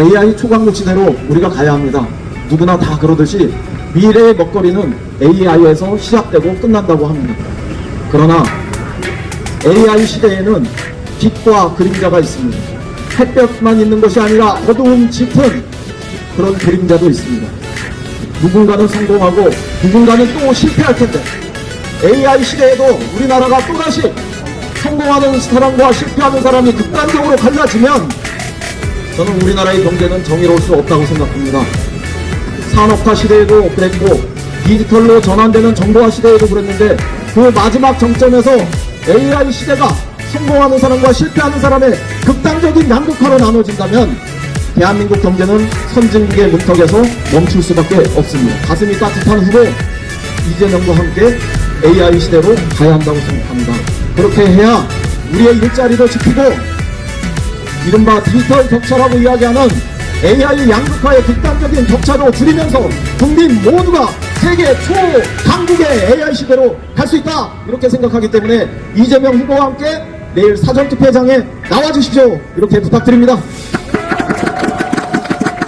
AI 초강국 시대로 우리가 가야 합니다. 누구나 다 그러듯이 미래의 먹거리는 AI에서 시작되고 끝난다고 합니다. 그러나 AI 시대에는 빛과 그림자가 있습니다. 햇볕만 있는 것이 아니라 어두움 짙은 그런 그림자도 있습니다. 누군가는 성공하고 누군가는 또 실패할 텐데 AI 시대에도 우리나라가 또다시 성공하는 사람과 실패하는 사람이 극단적으로 갈라지면 저는 우리나라의 경제는 정의로울 수 없다고 생각합니다. 산업화 시대에도 그랬고 디지털로 전환되는 정보화 시대에도 그랬는데 그 마지막 정점에서 AI 시대가 성공하는 사람과 실패하는 사람의 극단적인 양극화로 나눠진다면 대한민국 경제는 선진국의 문턱에서 멈출 수밖에 없습니다. 가슴이 따뜻한 후보 이재명과 함께 AI 시대로 가야 한다고 생각합니다. 그렇게 해야 우리의 일자리도 지키고 이른바 디지털 격차라고 이야기하는 AI 양극화의 극단적인 격차도 줄이면서 국민 모두가 세계 초강국의 AI 시대로 갈 수 있다 이렇게 생각하기 때문에 이재명 후보와 함께 내일 사전투표장에 나와주십시오 이렇게 부탁드립니다.